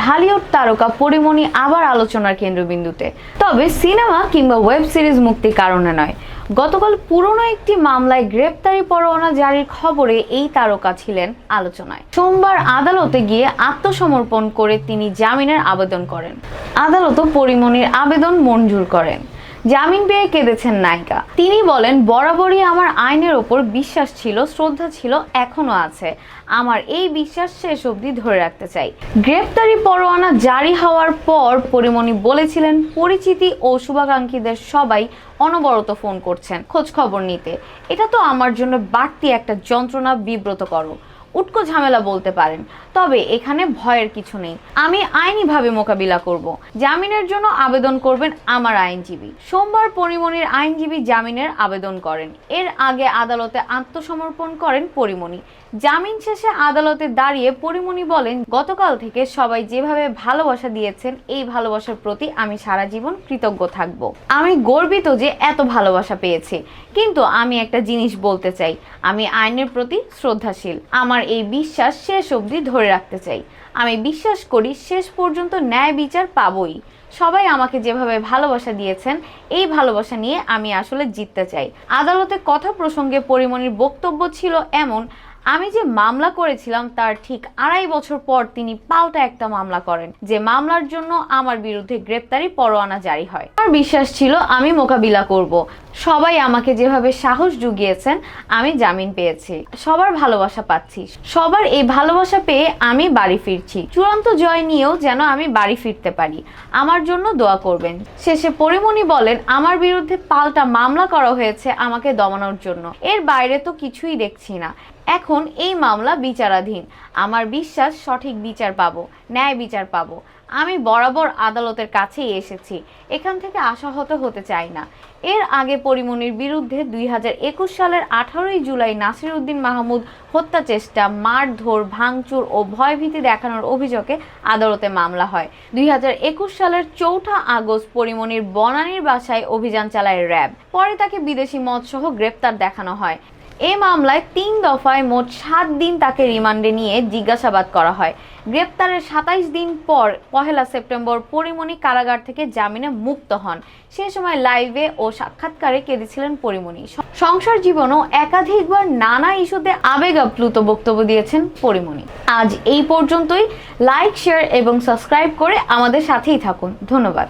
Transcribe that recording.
ঢালিউড তারকা পরিমণি আবার আলোচনার কেন্দ্রবিন্দুতে। তবে সিনেমা কিংবা ওয়েব সিরিজ মুক্তি কারণে নয়। গতকাল পুরনো একটি মামলায় গ্রেপ্তারি পরোয়ানা জারির খবরে এই তারকা ছিলেন আলোচনায়। সোমবার আদালতে গিয়ে আত্মসমর্পণ করে তিনি জামিনের আবেদন করেন। আদালত পরিমণির আবেদন মঞ্জুর করেন। জামিন পেয়ে কেঁদেছেন নায়িকা। তিনি বলেন, বরাবরই আমার আইনের ওপর বিশ্বাস ছিল, শ্রদ্ধা ছিল, এখনও আছে। আমার এই বিশ্বাস শেষ অবধি ধরে রাখতে চাই। গ্রেপ্তারি পরোয়ানা জারি হওয়ার পর পরিমণি বলেছিলেন, পরিচিতি ও শুভাকাঙ্ক্ষীদের সবাই অনবরত ফোন করছেন, খোঁজ খবর নিতে। এটা তো আমার জন্য বাড়তি একটা যন্ত্রণা বিব্রত করো উটকো ঝামেলা বলতে পারেন। তবে এখানে ভয়ের কিছু নেই। আমি আইনিভাবে মোকাবিলা করব। জামিনের জন্য আবেদন করবেন আমার আইনজীবী। সোমবার পরিমণির আইনজীবী জামিনের আবেদন করেন। এর আগে আদালতে আত্মসমর্পণ করেন পরিমণি। জামিন শেষে আদালতে দাঁড়িয়ে পরিমণি বলেন, গতকাল থেকে সবাই যেভাবে ভালোবাসা দিয়েছেন, এই ভালোবাসার প্রতি আমি সারা জীবন কৃতজ্ঞ থাকব। আমি গর্বিত যে এত ভালোবাসা পেয়েছি। কিন্তু আমি একটা জিনিস বলতে চাই। আমি আইনের প্রতি শ্রদ্ধাশীল। আমার এই বিশ্বাস শেষ অবধি ধরে রাখতে চাই। আমি বিশ্বাস করি শেষ পর্যন্ত ন্যায় বিচার পাবই। সবাই আমাকে যেভাবে ভালোবাসা দিয়েছেন, এই ভালোবাসা নিয়ে আমি আসলে জিততে চাই। আদালতে কথা প্রসঙ্গে পরিমণির বক্তব্য ছিল এমন, আমি যে মামলা করেছিলাম তার ঠিক আড়াই বছর পর তিনি পাল্টা একটা মামলা করেন, যে মামলার জন্য আমার বিরুদ্ধে গ্রেপ্তারি পরোয়ানা জারি হয়। আমার বিশ্বাস ছিল আমি মোকাবিলা করব। সবাই আমাকে যেভাবে সাহস জুগিয়েছেন, আমি জামিন পেয়েছি। সবার ভালোবাসা পাচ্ছি। সবার এই ভালোবাসা পেয়ে আমি বাড়ি ফিরছি। চূড়ান্ত জয় নিয়েও যেন আমি বাড়ি ফিরতে পারি। আমার জন্য দোয়া করবেন। শেষে পরিমণি বলেন, আমার বিরুদ্ধে পাল্টা মামলা করা হয়েছে আমাকে দমানোর জন্য। এর বাইরে তো কিছুই দেখছি না। এখন এই মামলা বিচারাধীন। আমার বিশ্বাস সঠিক বিচার পাবো, ন্যায় বিচার পাবো। আমি বরাবর আদালতের কাছেই এসেছি। এখান থেকে আশাহত হতে চাই না। এর আগে পরিমণির বিরুদ্ধে দুই হাজার একুশ সালের আঠারোই জুলাই নাসির উদ্দিন মাহমুদ হত্যা চেষ্টা, মারধর, ভাঙচুর ও ভয়ভীতি দেখানোর অভিযোগে আদালতে মামলা হয়। দুই হাজার একুশ সালের চৌঠা আগস্ট পরিমণির বনানীর বাসায় অভিযান চালায় র্যাব। পরে তাকে বিদেশি মদসহ গ্রেপ্তার দেখানো হয়। এ মামলায় তিন দফায় মোট সাত দিন তাকে রিমান্ডে নিয়ে জিজ্ঞাসাবাদ করা হয়। গ্রেপ্তারের সাতাইশ দিন পর পহেলা সেপ্টেম্বর পরিমণি কারাগার থেকে জামিনে মুক্ত হন। সে সময় লাইভে ও সাক্ষাৎকারে কেঁদেছিলেন পরিমণি। সংসার জীবনও একাধিকবার নানা ইস্যুতে আবেগ আপ্লুত বক্তব্য দিয়েছেন পরিমণি। আজ এই পর্যন্তই। লাইক, শেয়ার এবং সাবস্ক্রাইব করে আমাদের সাথেই থাকুন। ধন্যবাদ।